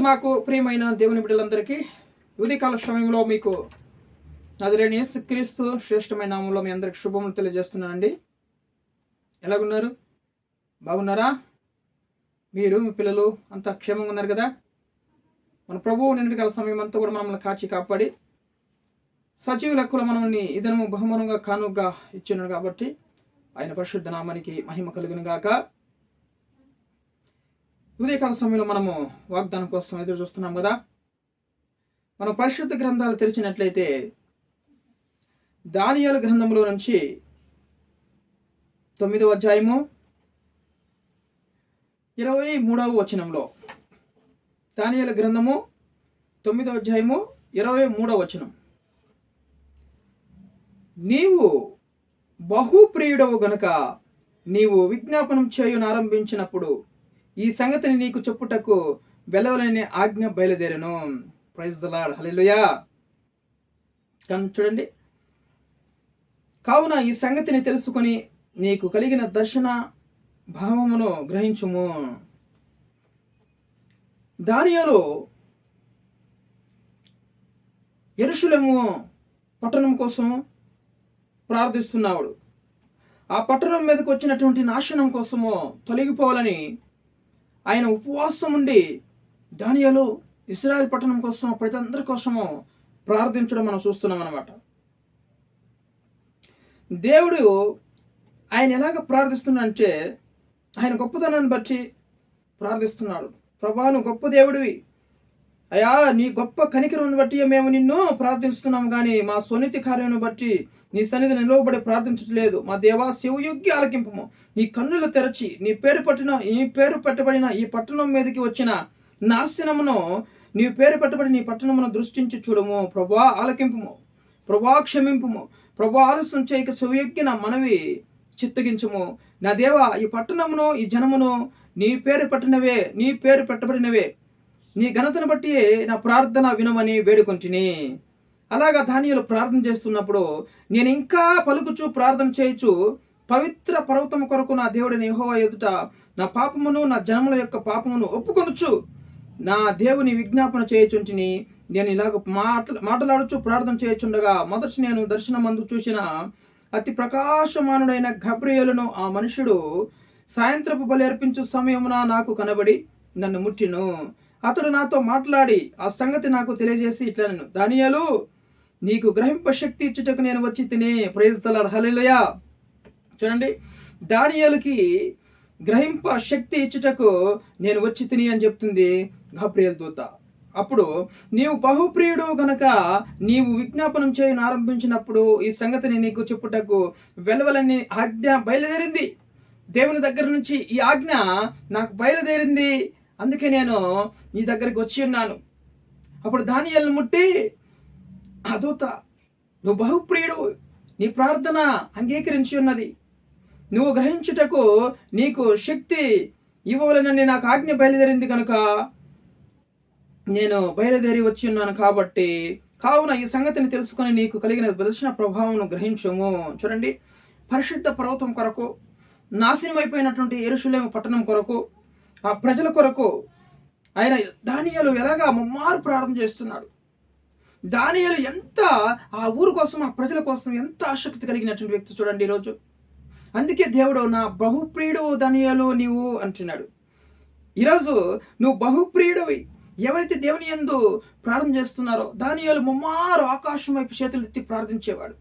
మాకు ప్రియమైన దేవుని బిడ్డలందరికీ. ఉదయకాల సమయంలో మీకు నదులేని క్రీస్తు శ్రేష్టమైన నామంలో మీ అందరికి శుభములు తెలియజేస్తున్నానండి. ఎలాగున్నారు? బాగున్నారా? మీరు మీ పిల్లలు అంతా క్షేమంగా ఉన్నారు కదా? మన ప్రభువు నిన్నటి కాల సమయం అంతా కూడా మనల్ని కాచి కాపాడి సజీవ లెక్కలో మనల్ని ఇదనము బహుమానంగా కానుగా ఇచ్చినాడు కాబట్టి ఆయన పరిశుద్ధ నామానికి మహిమ కలుగును గాక ఉదయకాల సమయంలో మనము వాగ్దానం కోసం ఎదురు చూస్తున్నాం కదా. మనం పరిశుద్ధ గ్రంథాలు తెరిచినట్లయితే దానియాల గ్రంథంలో నుంచి తొమ్మిదవ అధ్యాయము ఇరవై మూడవ వచనంలో దానియాల గ్రంథము తొమ్మిదవ అధ్యాయము ఇరవై మూడవ వచనం. నీవు బహుప్రియుడవు గనుక నీవు విజ్ఞాపనం చేయను ఆరంభించినప్పుడు ఈ సంగతిని నీకు చెప్పుటకు వెలవలేని ఆజ్ఞ బయలుదేరను. ప్రైజ్ దలాడ్ హలెలుయా కానీ చూడండి. కావున ఈ సంగతిని తెలుసుకొని నీకు కలిగిన దర్శన భావమును గ్రహించుము. దానియాలో ఎరుషులము పట్టణం కోసం ప్రార్థిస్తున్నాడు ఆ పట్టణం మీదకి వచ్చినటువంటి నాశనం కోసము తొలగిపోవాలని ఆయన ఉపవాసం ఉండి దానియాలు ఇస్రాయల్ పట్టణం కోసం ప్రజలందరి కోసము ప్రార్థించడం మనం చూస్తున్నాం అనమాట దేవుడు ఆయన ఎలాగ ప్రార్థిస్తున్నాడంటే ఆయన గొప్పతనాన్ని బట్టి ప్రార్థిస్తున్నాడు. ప్రభాను గొప్ప దేవుడివి. అయా నీ గొప్ప కనికరం బట్టి మేము నిన్ను ప్రార్థిస్తున్నాం కానీ మా సున్నితి కార్యం బట్టి నీ సన్నిధి నిలవబడి ప్రార్థించట్లేదు. మా దేవా శివయోగ్య ఆలకింపము. నీ కన్నులు తెరచి నీ పేరు పట్టిన ఈ పేరు పెట్టబడిన ఈ పట్టణం మీదకి వచ్చిన నాశనమును నీ పేరు పెట్టబడి నీ పట్టణమును దృష్టించి చూడము. ప్రభా ఆలకింపము. ప్రభా క్షమింపుము. ప్రభా ఆలస్యం చేయక శివయోగ్య నా మనవి చిత్తగించము. నా దేవా ఈ పట్టణమును ఈ జనమును నీ పేరు పట్టినవే నీ పేరు పెట్టబడినవే. నీ ఘనతను బట్టి నా ప్రార్థన వినమని వేడుకొంటిని. అలాగా ధాన్యాలు ప్రార్థన చేస్తున్నప్పుడు నేను ఇంకా పలుకుచు ప్రార్థన చేయొచ్చు పవిత్ర పర్వతం కొరకు నా దేవుడిని యహోవా ఎదుట నా పాపమును నా జనముల యొక్క పాపమును ఒప్పుకొనుచు నా దేవుని విజ్ఞాపన చేయుచుంటిని. నేను ఇలాగ మాట మాట్లాడుచు ప్రార్థన చేయుచుండగా మొదటి నేను దర్శనమందు చూసిన అతి ప్రకాశమానుడైన గబ్రియేలును ఆ మనుషుడు సాయంత్రపు బలి అర్పించు సమయమున నాకు కనబడి నన్ను ముట్టిను. అతడు నాతో మాట్లాడి ఆ సంగతి నాకు తెలియజేసి ఇట్లా నేను దానియాలు నీకు గ్రహింప శక్తి ఇచ్చుటకు నేను వచ్చి తినే ప్రేజ్ తలాడు చూడండి దానియాలకి గ్రహింప శక్తి ఇచ్చుటకు నేను వచ్చి తిని అని చెప్తుంది గబ్రియల్ దూత. అప్పుడు నీవు బహుప్రియుడు గనక నీవు విజ్ఞాపనం చేయను ఆరంభించినప్పుడు ఈ సంగతిని నీకు చెప్పుటకు వెలవలని ఆజ్ఞ బయలుదేరింది. దేవుని దగ్గర నుంచి ఈ ఆజ్ఞ నాకు బయలుదేరింది. అందుకే నేను నీ దగ్గరికి వచ్చి ఉన్నాను. అప్పుడు దానియల్ని ముట్టి అదూత నువ్వు బహుప్రియుడు. నీ ప్రార్థన అంగీకరించి ఉన్నది. నువ్వు గ్రహించుటకు నీకు శక్తి ఇవ్వవలనని నాకు ఆజ్ఞ బయలుదేరింది కనుక నేను బయలుదేరి వచ్చి ఉన్నాను కాబట్టి కావున ఈ సంగతిని తెలుసుకొని నీకు కలిగిన ప్రదర్శన ప్రభావం గ్రహించము. చూడండి పరిశుద్ధ పర్వతం కొరకు నాశనమైపోయినటువంటి ఎరుషులేము పట్టణం కొరకు ఆ ప్రజల కొరకు ఆయన దానియాలు ఎలాగా ముమ్మారు ప్రారంభం చేస్తున్నాడు. దానియాలు ఎంత ఆ ఊరు కోసం ఆ ప్రజల కోసం ఎంత ఆసక్తి కలిగినటువంటి వ్యక్తి చూడండి ఈరోజు. అందుకే దేవుడు నా బహుప్రియుడు దానియాలు నీవు అంటున్నాడు. ఈరోజు నువ్వు బహుప్రియుడివి. ఎవరైతే దేవుని ఎందు ప్రార్థన చేస్తున్నారో దానియాలు ముమ్మారు ఆకాశం వైపు చేతులు ఎత్తి ప్రార్థించేవాడు.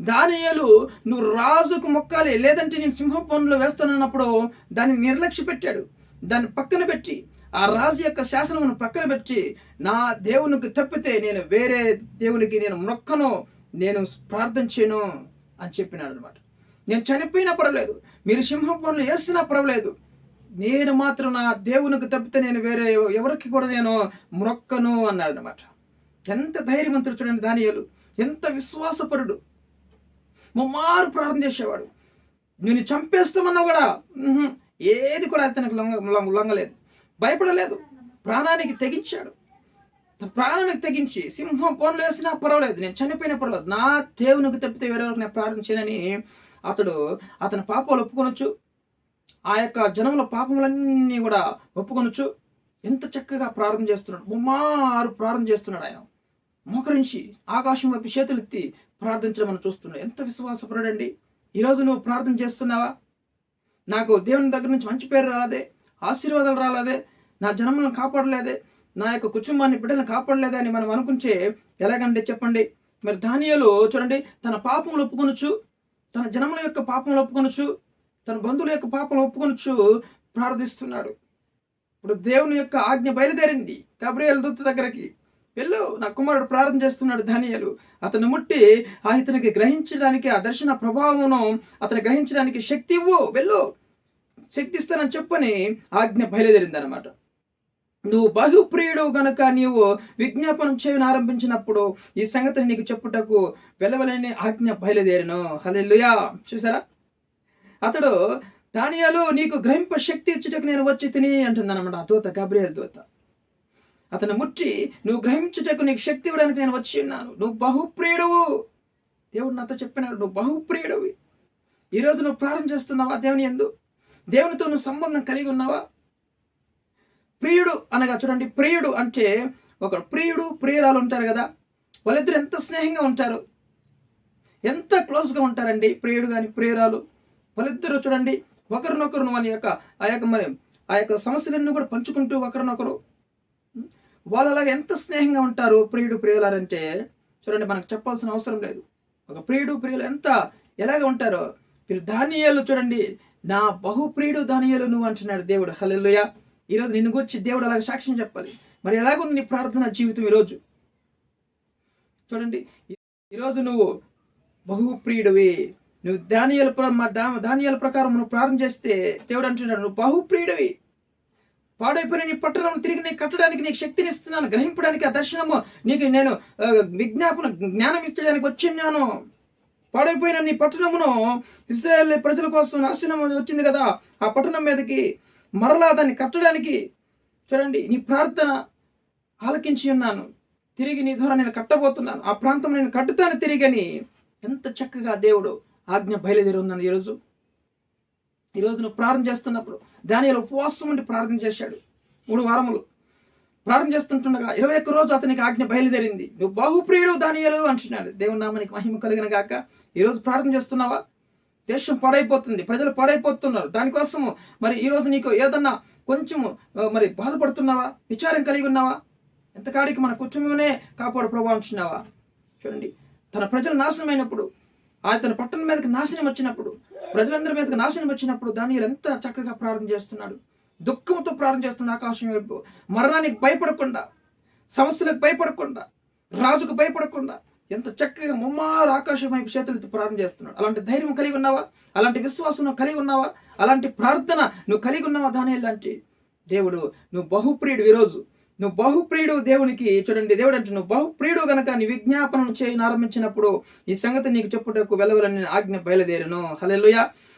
దానియాలు నువ్వు రాజుకు మొక్కాలి. లేదంటే నేను సింహ పనులు వేస్తానన్నప్పుడు దాన్ని నిర్లక్ష్య పెట్టాడు. దాన్ని పక్కన పెట్టి ఆ రాజు యొక్క శాసనమును పక్కన పెట్టి నా దేవునికి తప్పితే నేను వేరే దేవునికి నేను మొక్కను నేను ప్రార్థన చేయను అని చెప్పినాడు అనమాట నేను చనిపోయినా పర్వాలేదు. మీరు సింహం పనులు వేసినా పర్వాలేదు. నేను మాత్రం నా దేవునికి తప్పితే నేను వేరే ఎవరికి కూడా నేను మొక్కను అన్నాడు అనమాట ఎంత ధైర్యవంతుడు చూడండి దానియాలు. ఎంత విశ్వాసపరుడు. ముమ్మారు ప్రార్థన చేసేవాడు. నేను చంపేస్తామన్నా కూడా ఏది కూడా అతనికి లొంగ లొంగలేదు. భయపడలేదు. ప్రాణానికి తెగించాడు. ప్రాణానికి తెగించి సింహం పనులు వేసినా పర్వాలేదు. నేను చనిపోయినా పర్వాలేదు. నా దేవునికి తప్పితే వేరెవరికి నేను ప్రార్థన అతడు అతని పాపాలు ఒప్పుకొనొచ్చు. ఆ యొక్క జనముల పాపములన్నీ కూడా ఒప్పుకొనొచ్చు. ఎంత చక్కగా ప్రారంభం చేస్తున్నాడు. ముమ్మారు ప్రారంభం చేస్తున్నాడు ఆయన. మోకరించి ఆకాశం వైపు చేతులెత్తి ప్రార్థించడం మనం చూస్తున్నాం ఎంత విశ్వాసపరుడండి. ఈరోజు నువ్వు ప్రార్థన చేస్తున్నావా? నాకు దేవుని దగ్గర నుంచి మంచి పేరు రాలేదే ఆశీర్వాదాలు రాలేదే నా జన్మలను కాపాడలేదే నా యొక్క కుటుంబాన్ని బిడ్డలను కాపాడలేదే అని మనం అనుకుంటే ఎలాగంటే చెప్పండి? మరి ధాన్యాలు చూడండి తన పాపములు ఒప్పుకొనొచ్చు తన జనముల యొక్క పాపములు ఒప్పుకొనొచ్చు తన బంధువుల యొక్క పాపం ఒప్పుకొనొచ్చు ప్రార్థిస్తున్నాడు. ఇప్పుడు దేవుని యొక్క ఆజ్ఞ బయలుదేరింది. గబ్రియల్ దూత దగ్గరికి వెళ్ళు నా కుమారుడు ప్రార్థన చేస్తున్నాడు ధనియలు. అతను ముట్టి ఆ ఇతనికి గ్రహించడానికి ఆ దర్శన ప్రభావమును అతను గ్రహించడానికి శక్తి ఇవ్వు వెళ్ళు. శక్తి ఇస్తానని చెప్పని ఆజ్ఞ బయలుదేరింది అనమాట నువ్వు బహుప్రియుడు గనుక నీవు విజ్ఞాపనం చేయను ఆరంభించినప్పుడు ఈ సంగతిని నీకు చెప్పుటకు వెలవలేని ఆజ్ఞ బయలుదేరను. హలెల్లుయా. చూసారా అతడు దానియాలు నీకు గ్రహింప శక్తి ఇచ్చుటకు నేను వచ్చి తిని అంటుందన్నమాట ఆ దూత గబ్రియల్ దూత. అతను ముట్టి నువ్వు గ్రహించుటకు నీకు శక్తి ఇవ్వడానికి నేను వచ్చి ఉన్నాను. నువ్వు బహుప్రియుడవు. దేవుడు నాతో చెప్పినాడు నువ్వు బహుప్రియుడవి. ఈరోజు నువ్వు ప్రారంభం చేస్తున్నావా దేవుని ఎందు? దేవునితో నువ్వు సంబంధం కలిగి ఉన్నావా? ప్రియుడు అనగా చూడండి ప్రియుడు అంటే ఒక ప్రియుడు ప్రియురాలు ఉంటారు కదా వాళ్ళిద్దరు ఎంత స్నేహంగా ఉంటారు? ఎంత క్లోజ్గా ఉంటారండి ప్రియుడు కానీ ప్రియురాలు? వాళ్ళిద్దరూ చూడండి ఒకరినొకరు మన యొక్క ఆ యొక్క మరి ఆ యొక్క సమస్యలన్నీ కూడా పంచుకుంటూ ఒకరినొకరు వాళ్ళు అలాగ ఎంత స్నేహంగా ఉంటారు ప్రియుడు ప్రియులారంటే చూడండి మనకు చెప్పాల్సిన అవసరం లేదు. ఒక ప్రియుడు ప్రియులు ఎంత ఎలాగ ఉంటారో. మీరు ధాన్యాలు చూడండి నా బహుప్రియుడు ధాన్యాలు నువ్వు అంటున్నాడు దేవుడు. హలెల్లుయ. ఈరోజు నిన్ను గురించి దేవుడు అలాగ సాక్ష్యం చెప్పాలి. మరి ఎలాగుంది నీ ప్రార్థన జీవితం ఈరోజు? చూడండి ఈరోజు నువ్వు బహుప్రియుడివి నువ్వు ధాన్యాల మా ధాన్యాల ప్రకారం నువ్వు ప్రార్థన చేస్తే దేవుడు అంటున్నాడు నువ్వు బహుప్రియుడివి పాడైపోయిన నీ పట్టణం తిరిగి నీకు కట్టడానికి నీకు శక్తిని ఇస్తున్నాను గ్రహింపడానికి ఆ దర్శనము నీకు నేను విజ్ఞాపన జ్ఞానం ఇచ్చడానికి వచ్చిన్నాను పాడైపోయిన నీ పట్టణమును ఇస్రాయల్ ప్రజల కోసం నాశనం వచ్చింది కదా ఆ పట్టణం మీదకి మరలా దాన్ని కట్టడానికి చూడండి నీ ప్రార్థన ఆలకించి ఉన్నాను. తిరిగి నీ ద్వారా నేను కట్టబోతున్నాను. ఆ ప్రాంతం నేను కట్టుతాను తిరిగని ఎంత చక్కగా దేవుడు ఆజ్ఞ బయలుదేరి ఉన్నాను ఈరోజు. ఈరోజు నువ్వు ప్రార్థన చేస్తున్నప్పుడు దానిలో ఉపవాసం ఉండి ప్రార్థన చేశాడు. మూడు వారములు. ప్రార్థన చేస్తుంటుండగా ఇరవై ఒక్క రోజు అతనికి ఆజ్ఞ బయలుదేరింది. నువ్వు బహుప్రియుడు దానియలు అంటున్నాడు. దేవుని నామానికి మహిమ కలిగిన గాక. ఈరోజు ప్రార్థన చేస్తున్నావా? దేశం పాడైపోతుంది. ప్రజలు పాడైపోతున్నారు. దానికోసము మరి ఈరోజు నీకు ఏదన్నా కొంచెము మరి బాధపడుతున్నావా? విచారం కలిగి ఉన్నావా? ఎంతకాడికి మన కుటుంబమే కాపాడు ప్రభావం అంటున్నావా? చూడండి. తన ప్రజలు నాశనమైనప్పుడు ఆ తన పట్టణం మీదకి నాశనం వచ్చినప్పుడు ప్రజలందరి మీదకి నాశనం వచ్చినప్పుడు దాని ఎంత చక్కగా ప్రార్థన చేస్తున్నాడు. దుఃఖంతో ప్రార్థన చేస్తున్న ఆకాశం వైపు. మరణానికి భయపడకుండా సమస్యలకు భయపడకుండా రాజుకు భయపడకుండా ఎంత చక్కగా ముమ్మారు ఆకాశం వైపు చేతులెత్తి ప్రార్థన చేస్తున్నాడు. అలాంటి ధైర్యం కలిగి ఉన్నావా? అలాంటి విశ్వాసం నువ్వు కలిగి ఉన్నావా? అలాంటి ప్రార్థన నువ్వు కలిగి ఉన్నావా దాని లాంటి దేవుడు నువ్వు బహుప్రియుడు ఈరోజు. నువ్వు బహుప్రియుడు దేవునికి చూడండి దేవుడు అంటే నువ్వు బహుప్రియుడు గనక నీ విజ్ఞాపనం చేయని ఆరంభించినప్పుడు ఈ సంగతి నీకు చెప్పుటకు వెళ్ళవలని ఆజ్ఞ బయలుదేరను. హలెలుయ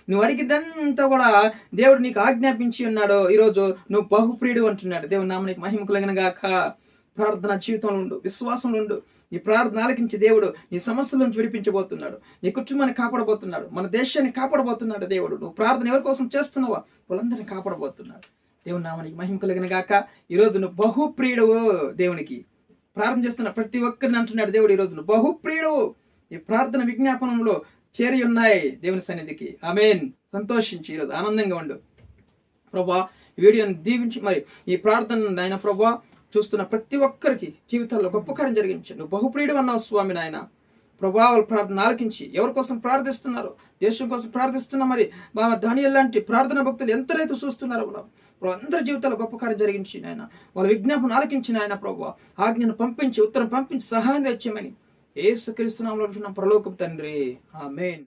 నువ్వు అడిగిదంతా కూడా దేవుడు నీకు ఆజ్ఞాపించి ఉన్నాడు ఈరోజు నువ్వు బహుప్రియుడు అంటున్నాడు. దేవుడు నామనికి మహిమ కలిగిన గాక. ప్రార్థన జీవితంలో ఉండు విశ్వాసంలో ఉండు. నీ ప్రార్థన ఆలకించి దేవుడు నీ సమస్యల నుంచి విడిపించబోతున్నాడు నీ కుటుంబాన్ని కాపాడబోతున్నాడు మన దేశాన్ని కాపాడబోతున్నాడు దేవుడు. నువ్వు ప్రార్థన ఎవరి కోసం చేస్తున్నావా వాళ్ళందరినీ కాపాడబోతున్నాడు. దేవుని నామానికి మహిమ కలిగిన గాక ఈరోజు నువ్వు బహుప్రియుడు దేవునికి. ప్రార్థన చేస్తున్న ప్రతి ఒక్కరిని అంటున్నాడు దేవుడు ఈరోజు నువ్వు బహుప్రియుడు ఈ ప్రార్థన విజ్ఞాపనంలో చేరి ఉన్నాయి దేవుని సన్నిధికి. ఆమెన్. సంతోషించి ఈరోజు ఆనందంగా ఉండు. ప్రభా ఈ వీడియోని దీవించి మరి ఈ ప్రార్థన నాయన ప్రభా చూస్తున్న ప్రతి ఒక్కరికి జీవితాల్లో గొప్ప కార్యం జరిగించు నువ్వు బహుప్రియుడు అన్నావు స్వామి నాయన. ప్రభా వాళ్ళ ప్రార్థన ఆలకించి ఎవరి కోసం ప్రార్థిస్తున్నారు? దేశం కోసం ప్రార్థిస్తున్నా మరి మా ధాన్యం లాంటి ప్రార్థన భక్తులు ఎంతరైతే చూస్తున్నారో ప్రభు? అందరి జీవితాల్లో గొప్ప కార్యం జరిగించి నాయన వాళ్ళ విజ్ఞాపన ఆలకించిన ఆయన ప్రభు. ఆజ్ఞను పంపించి ఉత్తరం పంపించి సహాయం తెచ్చామని ఏసు క్రీస్తునామంలో ప్రలోకం తండ్రి. మెయిన్